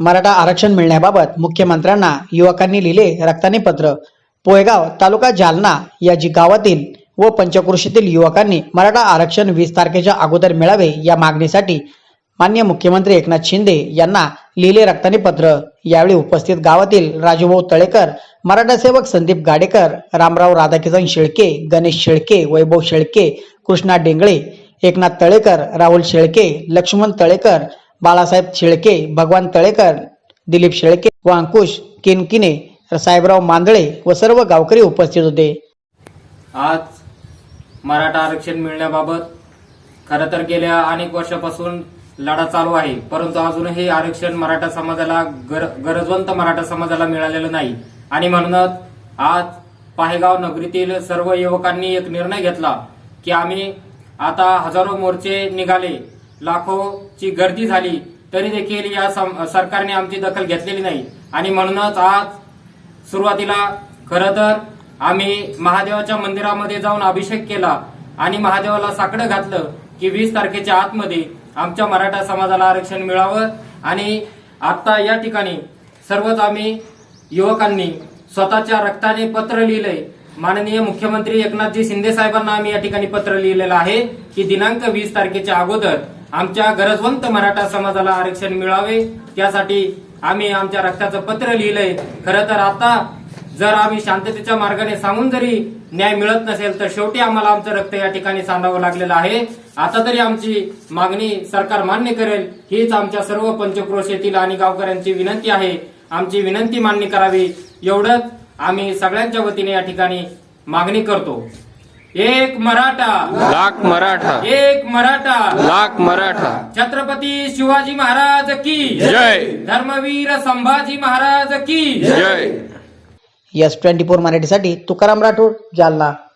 मराठा आरक्षण मिळण्याबाबत मुख्यमंत्र्यांना युवकांनी लिहिले रक्ताने पत्र. पोयगाव तालुका जालना या जी गावातील व पंचक्रोशीतील युवकांनी मराठा आरक्षण वीस तारखेच्या अगोदर मिळावे या मागणीसाठी मान्य मुख्यमंत्री एकनाथ शिंदे यांना लिहिले रक्ताने पत्र. यावेळी उपस्थित गावातील राजूभाऊ तळेकर मराठा सेवक संदीप गाडेकर रामराव राधाकिसन शेळके गणेश शेळके वैभव शेळके कृष्णा डेंगळे एकनाथ तळेकर राहुल शेळके लक्ष्मण तळेकर बाळासाहेब शेळके भगवान तळेकर दिलीप शेळके व अंकुश किनकिने साहेबराव मांदळे व सर्व गावकरी उपस्थित होते. आज मराठा आरक्षण मिळण्याबाबत खरं तर गेल्या अनेक वर्षापासून लढा चालू आहे परंतु अजूनही आरक्षण मराठा समाजाला गर, गरजवंत मराठा समाजाला मिळालेलं नाही. आणि म्हणूनच आज पाहेगाव नगरीतील सर्व युवकांनी एक निर्णय घेतला की आम्ही आता हजारो मोर्चे निघाले लाखोची गर्दी झाली तरी देखील या सम- सरकारने आमची दखल घेतलेली नाही. आणि म्हणूनच आज सुरुवातीला खरं तर आम्ही महादेवाच्या मंदिरामध्ये जाऊन अभिषेक केला आणि महादेवाला साकडं घातलं की वीस तारखेच्या आतमध्ये आमच्या मराठा समाजाला आरक्षण मिळावं. आणि आता या ठिकाणी सर्वच आम्ही युवकांनी स्वतःच्या रक्ताने पत्र लिहिलंय. माननीय मुख्यमंत्री एकनाथजी शिंदे साहेबांना आम्ही या ठिकाणी पत्र लिहिलेलं आहे की दिनांक वीस तारखेच्या अगोदर आमच्या गरजवंत मराठा समाजाला आरक्षण मिळावे त्यासाठी आम्ही आमच्या रक्ताचं पत्र लिहिलंय. खरं तर आता जर आम्ही शांततेच्या मार्गाने सांगून जरी न्याय मिळत नसेल तर शेवटी आम्हाला आमचं रक्त या ठिकाणी सांडावं लागलेलं आहे. आता तरी आमची मागणी सरकार मान्य करेल हीच आमच्या सर्व पंचक्रोश आणि गावकऱ्यांची विनंती आहे. आमची विनंती मान्य करावी. एवढंच आम्ही सगळ्यांच्या वतीने या ठिकाणी मागणी करतो. एक मराठा. लाख मराठा. एक मराठा. लाख मराठा. छत्रपती शिवाजी महाराज की. जय. धर्मवीर संभाजी महाराज की. जय. एस ट्वेंटी फोर मराठीसाठी तुकाराम राठोड जालना.